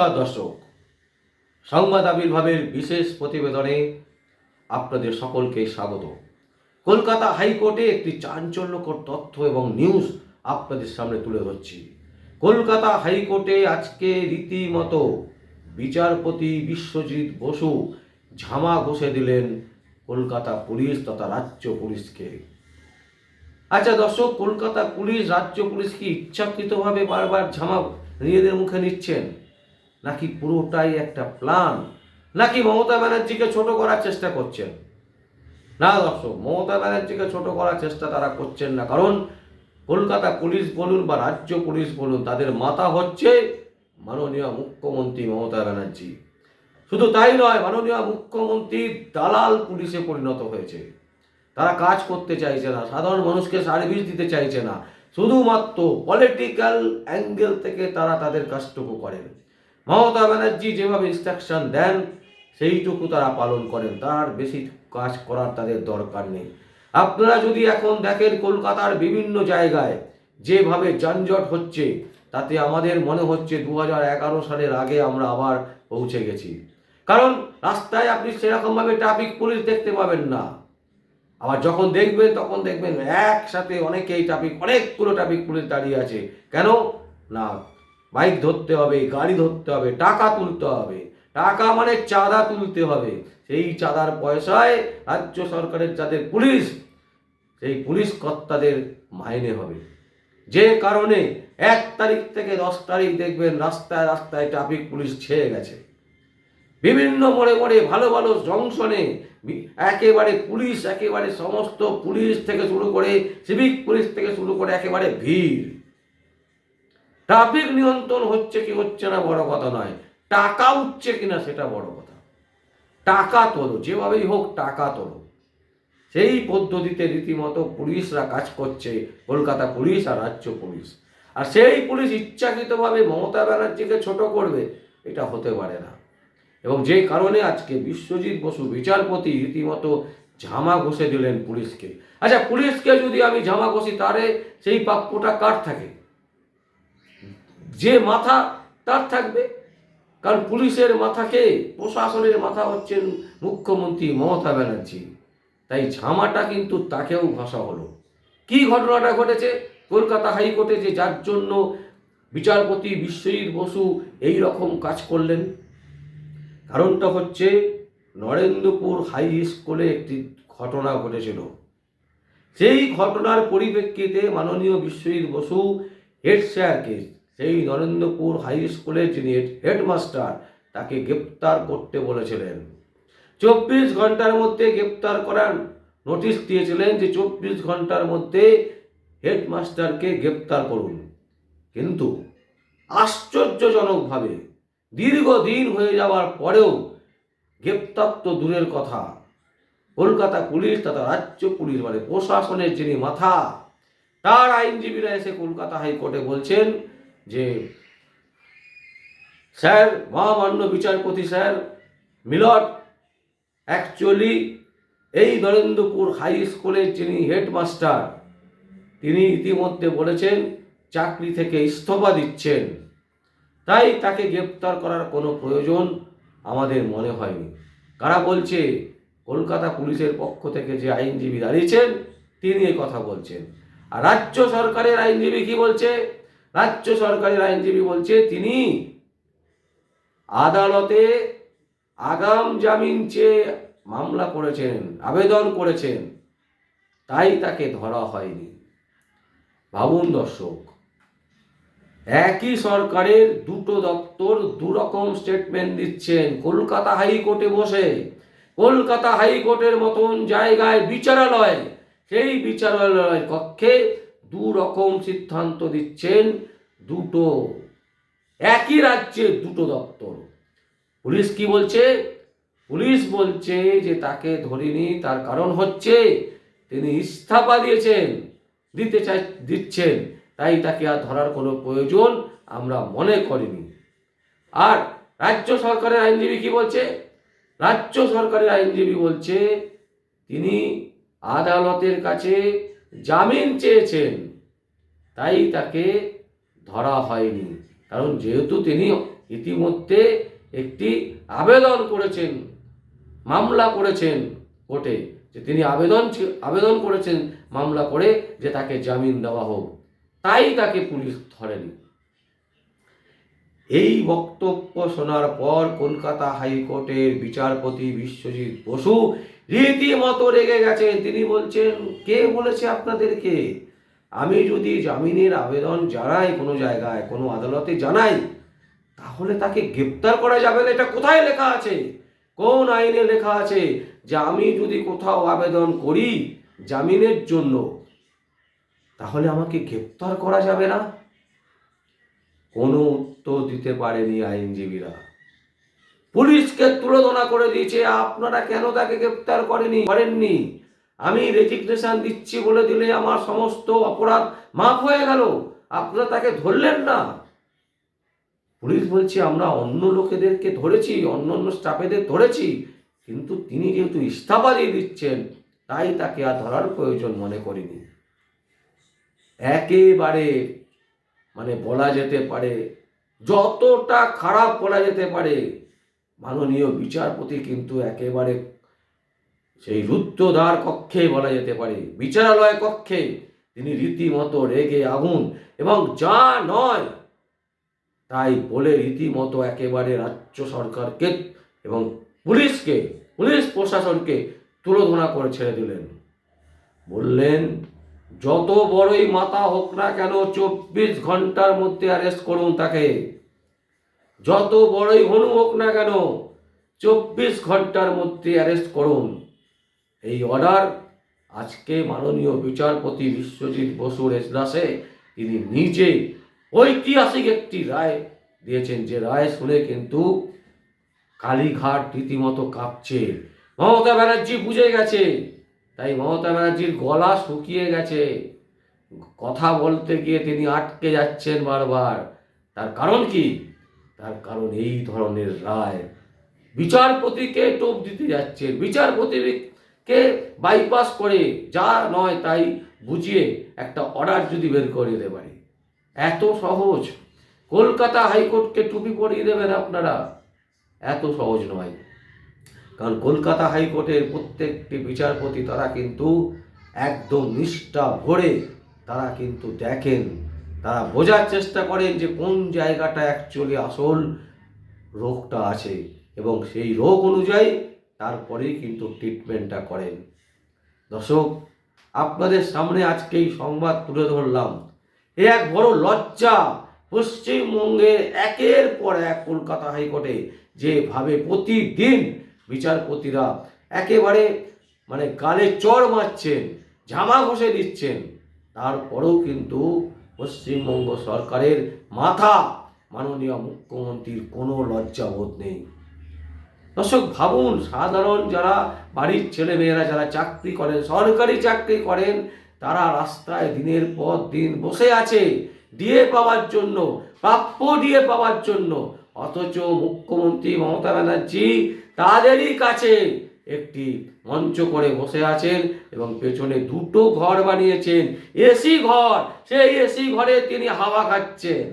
নমস্কার দর্শক। সংবাদ আবির্ভাবের বিশেষ প্রতিবেদনে আপনাদের সকলকে স্বাগত। কলকাতা হাইকোর্টে একটি চাঞ্চল্যকর তথ্য এবং নিউজ আপনাদের সামনে তুলে ধরছি। কলকাতা হাইকোর্টে আজকে রীতিমতো বিচারপতি বিশ্বজিৎ বসু ঝামা ঘষে দিলেন কলকাতা পুলিশ তথা রাজ্য পুলিশকে। আচ্ছা দর্শক, কলকাতা পুলিশ, রাজ্য পুলিশ কি ইচ্ছাকৃতভাবে বারবার ঝামা নিজেদের মুখে নিচ্ছেন? নাকি পুরোটাই একটা প্ল্যান নাকি মমতা ব্যানার্জিকে ছোট করার চেষ্টা করছেন? না, দর্শক, মমতা ব্যানার্জিকে ছোট করার চেষ্টা তারা করছেন না। কারণ কলকাতা পুলিশ বলুন বা রাজ্য পুলিশ বলুন, তাদের মাথা হচ্ছে মাননীয় মুখ্যমন্ত্রী মমতা ব্যানার্জি। শুধু তাই নয়, মাননীয় মুখ্যমন্ত্রী দালাল পুলিশে পরিণত হয়েছে। তারা কাজ করতে চাইছে না, সাধারণ মানুষকে সার্ভিস দিতে চাইছে না। শুধুমাত্র পলিটিক্যাল অ্যাঙ্গেল থেকে তারা তাদের কাজটুকু করেন। মমতা ব্যানার্জি যেভাবে ইনস্ট্রাকশন দেন, সেইটুকু তারা পালন করেন। তার বেশি কাজ করার তাদের দরকার নেই। আপনারা যদি এখন দেখেন কলকাতার বিভিন্ন জায়গায় যেভাবে যানজট হচ্ছে, তাতে আমাদের মনে হচ্ছে দু হাজার এগারো সালের আগে আমরা আবার পৌঁছে গেছি। কারণ রাস্তায় আপনি সেরকমভাবে ট্রাফিক পুলিশ দেখতে পাবেন না। আবার যখন দেখবেন, তখন দেখবেন একসাথে অনেকেই ট্রাফিক অনেকগুলো ট্রাফিক পুলিশ দাঁড়িয়ে আছে। কেন? না। বাইক ধরতে হবে, গাড়ি ধরতে হবে, টাকা তুলতে হবে, টাকা মানে চাঁদা তুলতে হবে। সেই চাঁদার পয়সায় রাজ্য সরকারের যাদের পুলিশ, সেই পুলিশ কর্তাদের মাইনে হবে। যে কারণে এক তারিখ থেকে দশ তারিখ দেখবেন রাস্তায় রাস্তায় ট্রাফিক পুলিশ ছেয়ে গেছে। বিভিন্ন মোড়ে মোড়ে ভালো ভালো জংশনে একেবারে পুলিশ, একেবারে সমস্ত পুলিশ থেকে শুরু করে, সিভিক পুলিশ থেকে শুরু করে একেবারে ভিড়। ট্রাফিক নিয়ন্ত্রণ হচ্ছে কি হচ্ছে না বড় কথা নয়। টাকা উঠছে কিনা সেটা বড় কথা। টাকা তোলো, যেভাবেই হোক টাকা তোলো। সেই পদ্ধতিতে রীতিমতো পুলিশরা কাজ করছে, কলকাতা পুলিশ আর রাজ্য পুলিশ। আর সেই পুলিশ ইচ্ছাকৃতভাবে মমতা ব্যানার্জিকে ছোট করবে, এটা হতে পারে না। এবং যে কারণে আজকে বিশ্বজিৎ বসু বিচারপতি রীতিমতো ঝামা ঘষে দিলেন পুলিশকে। আচ্ছা পুলিশকে যদি আমি ঝামা ঘষি তারে সেই প্রাপ্যটা কার থাকে? যে মাথা তার থাকবে। কারণ পুলিশের মাথাকে, প্রশাসনের মাথা হচ্ছেন মুখ্যমন্ত্রী মমতা ব্যানার্জি। তাই ঝামাটা কিন্তু তাকেও ঘষা হলো। কি ঘটনাটা ঘটেছে? কলকাতা হাইকোর্টে যে যার জন্য বিচারপতি বিশ্বজিৎ বসু এই রকম কাজ করলেন, কারণটা হচ্ছে নরেন্দ্রপুর হাই স্কুলে একটি ঘটনা ঘটেছিল। সেই ঘটনার পরিপ্রেক্ষিতে মাননীয় বিশ্বজিৎ বসু হেড স্যারকে সেই নরেন্দ্রপুর হাই স্কুলের যিনি হেডমাস্টার, তাকে গ্রেপ্তার করতে বলেছিলেন। চব্বিশ ঘণ্টার মধ্যে গ্রেপ্তার করার নোটিশ দিয়েছিলেন যে চব্বিশ ঘণ্টার মধ্যে হেডমাস্টারকে গ্রেপ্তার করুন। কিন্তু আশ্চর্যজনকভাবে দীর্ঘদিন হয়ে যাওয়ার পরেও গ্রেপ্তার তো দূরের কথা। কলকাতা পুলিশ তথা রাজ্য পুলিশ মানে প্রশাসনের যিনি মাথা, তার আইনজীবীরা এসে কলকাতা হাইকোর্টে বলছেন যে স্যার, মহামান্য বিচারপতি স্যার, মিলট অ্যাকচুয়ালি এই নরেন্দ্রপুর হাই স্কুলের যিনি হেডমাস্টার তিনি ইতিমধ্যে বলেছেন, চাকরি থেকে ইস্তফা দিচ্ছেন। তাই তাকে গ্রেপ্তার করার কোনো প্রয়োজন আমাদের মনে হয়নি। কারা বলছে? কলকাতা পুলিশের পক্ষ থেকে যে আইনজীবী দাঁড়িয়েছেন, তিনি কথা বলছেন। আর রাজ্য সরকারের আইনজীবী কি বলছে? রাজ্য সরকারের আইনজীবী বলছে, তিনি আদালতে আগাম জামিন চেয়ে মামলা করেছেন, আবেদন করেছেন, তাই তাকে ধরা হয়নি। ভাবুন দর্শক, একই সরকারের দুটো দপ্তর দুরকম স্টেটমেন্ট দিচ্ছেন। কলকাতা হাইকোর্টে বসে, কলকাতা হাইকোর্টের মতন জায়গায় বিচারালয়, সেই বিচারালয় কক্ষে দু রকম সিদ্ধান্ত দিচ্ছেন দুটো। একই রাজ্যে দুটো দপ্তর। পুলিশ কি বলছে? পুলিশ বলছে যে তাকে ধরিনি, তার কারণ হচ্ছে তিনি ইস্তফা দিয়েছেন, দিতে চাই, দিচ্ছেন। তাই তাকে আর ধরার কোনো প্রয়োজন আমরা মনে করিনি। আর রাজ্য সরকারের আইনজীবী কি বলছে? রাজ্য সরকারের আইনজীবী বলছে, তিনি আদালতের কাছে জামিন চেয়েছেন, তাই তাকে ধরা হয়নি। কারণ যেহেতু তিনি ইতিমধ্যে একটি আবেদন করেছেন, মামলা করেছেন কোর্টে, যে তিনি আবেদন আবেদন করেছেন মামলা করে যে তাকে জামিন দেওয়া হোক, তাই তাকে পুলিশ ধরেনি। এই বক্তব্য শোনার পর কলকাতা হাইকোর্টের বিচারপতি বিশ্বজিৎ বসু রীতিমতো রেগে গেছেন। তিনি বলছেন, কে বলেছে আপনাদেরকে? আমি যদি জামিনের আবেদন জানাই কোনো জায়গায়, কোনো আদালতে জানাই, তাহলে তাকে গ্রেপ্তার করা যাবে না। এটা কোথায় লেখা আছে? কোন আইনে লেখা আছে যে আমি যদি কোথাও আবেদন করি জামিনের জন্য, তাহলে আমাকে গ্রেপ্তার করা যাবে না? কোনো উত্তর দিতে পারেনি আইনজীবীরা। পুলিশকে তুলোধনা করে দিয়েছে, আপনারা কেন তাকে গ্রেপ্তার করেনি? করেননি। আমি রেজিগনেশন দিচ্ছি বলে দিলে আমার সমস্ত অপরাধ মাফ হয়ে গেল। আপনারা তাকে ধরলেন না। পুলিশ বলছে, আমরা অন্য লোকেদেরকে ধরেছি, অন্য অন্য স্টাফেদের ধরেছি, কিন্তু তিনি যেহেতু ইস্তফা দিয়ে দিচ্ছেন, তাই তাকে আর ধরার প্রয়োজন মনে করিনি। একেবারে মানে বলা যেতে পারে যতটা খারাপ বলা যেতে পারে, মাননীয় বিচারপতি কিন্তু একেবারে সেই রুদ্রদ্বার কক্ষে বলা যেতে পারে, বিচারালয় কক্ষে তিনি রীতিমতো রেগে আগুন এবং যা নয় তাই বলে রীতিমতো একেবারে রাজ্য সরকারকে এবং পুলিশকে, পুলিশ প্রশাসনকে তুলোধনা করে ছেড়ে দিলেন। বললেন যত বড়ই মাথা হোক না কেন চব্বিশ ঘণ্টার মধ্যে অ্যারেস্ট করুন তাকে। যত বড়ই হনু হোক না কেন চব্বিশ ঘণ্টার মধ্যে অ্যারেস্ট করুন। এই অর্ডার আজকে মাননীয় বিচারপতি বিশ্বজিৎ বসুর এজলাসে তিনি নিজে ঐতিহাসিক একটি রায় দিয়েছেন। যে রায় শুনে কিন্তু কালীঘাট রীতিমতো কাঁপছে। মমতা ব্যানার্জি বুঝে গেছে। তাই মমতা ব্যানার্জির গলা শুকিয়ে গেছে। কথা বলতে গিয়ে তিনি আটকে যাচ্ছেন বারবার। তার কারণ কি? তার কারণ এই ধরনের রায়। বিচারপতিকে টোপ দিতে যাচ্ছে। বিচারপতিকে বাইপাস করে যা নয় তাই বুঝিয়ে একটা অর্ডার যদি বের করে দিতে পারি। এত সহজ। কলকাতা হাইকোর্টকে টুপি পরিয়ে দেবেন আপনারা। এত সহজ নয়। কারণ কলকাতা হাইকোর্টের প্রত্যেকটি বিচারপতি তারা কিন্তু একদম নিষ্ঠা ভরে তারা কিন্তু দেখেন, তারা বোঝার চেষ্টা করেন যে কোন জায়গাটা অ্যাকচুয়ালি আসল রোগটা আছে এবং সেই রোগ অনুযায়ী তারপরেই কিন্তু ট্রিটমেন্টটা করেন। দর্শক, আপনাদের সামনে আজকে এই সংবাদ তুলে ধরলাম। এ এক বড় লজ্জা, পশ্চিমবঙ্গের একের পর এক কলকাতা হাইকোর্টে যেভাবে প্রতিদিন বিচারপতিরা একেবারে মানে গালে চড় মারছেন ঝামা ঘষে দিচ্ছেন। তারপরেও কিন্তু পশ্চিমবঙ্গ সরকারের মাথা মাননীয় মুখ্যমন্ত্রীর কোনো লজ্জাবোধ নেই। দর্শক, ভাবুন, সাধারণ যারা বাড়ির ছেলেমেয়েরা যারা চাকরি করেন, সরকারি চাকরি করেন, তারা রাস্তায় দিনের পর দিন বসে আছে। ডিএ পাওয়ার জন্য, প্রাপ্য ডিএ পাওয়ার জন্য অথচ মুখ্যমন্ত্রী মমতা ব্যানার্জি তাদেরই কাছে একটি মঞ্চ করে বসে আছেন এবং পেছনে দুটো ঘর বানিয়েছেন। এসি ঘর, সেই এসি ঘরে তিনি হাওয়া খাচ্ছেন।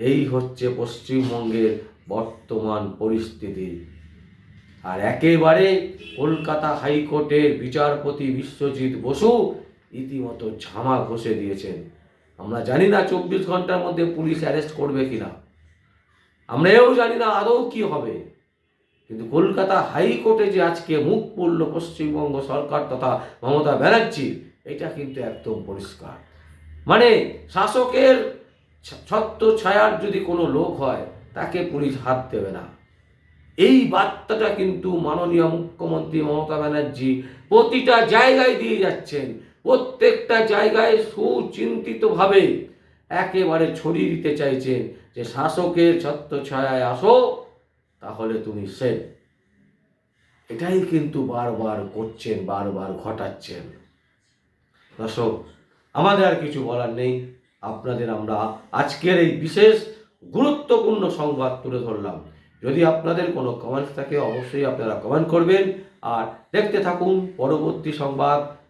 এই হচ্ছে পশ্চিমবঙ্গের বর্তমান পরিস্থিতি। আর একেবারে কলকাতা হাইকোর্টের বিচারপতি বিশ্বজিৎ বসু ইতিমতো ঝামা ঘষে দিয়েছেন। আমরা জানি না চব্বিশ ঘণ্টার মধ্যে পুলিশ অ্যারেস্ট করবে কিনা। আমরা এও জানি না আদৌ কি হবে। কিন্তু কলকাতা হাইকোর্টে যে আজকে মুখ পড়ল পশ্চিমবঙ্গ সরকার তথা মমতা ব্যানার্জি, এটা কিন্তু একদম পরিষ্কার। মানে শাসকের ছত্র ছায়ার যদি কোনো লোক হয়, তাকে পুলিশ হাত দেবে না। এই বার্তাটা কিন্তু মাননীয় মুখ্যমন্ত্রী মমতা ব্যানার্জি প্রতিটা জায়গায় দিয়ে যাচ্ছেন। প্রত্যেকটা জায়গায় সুচিন্তিতভাবে একেবারে ছড়িয়ে দিতে চাইছেন যে শাসকের ছত্র ছায়ায় আসো, তাহলে তুমি সেফ এটাই কিন্তু বারবার করছেন, বারবার ঘটাচ্ছেন। দর্শক, আমাদের আর কিছু বলার নেই। আপনাদের আমরা আজকের এই বিশেষ গুরুত্বপূর্ণ সংবাদ তুলে ধরলাম। যদি আপনাদের কোনো কমেন্টস থাকে, অবশ্যই আপনারা কমেন্ট করবেন। আর দেখতে থাকুন পরবর্তী সংবাদ।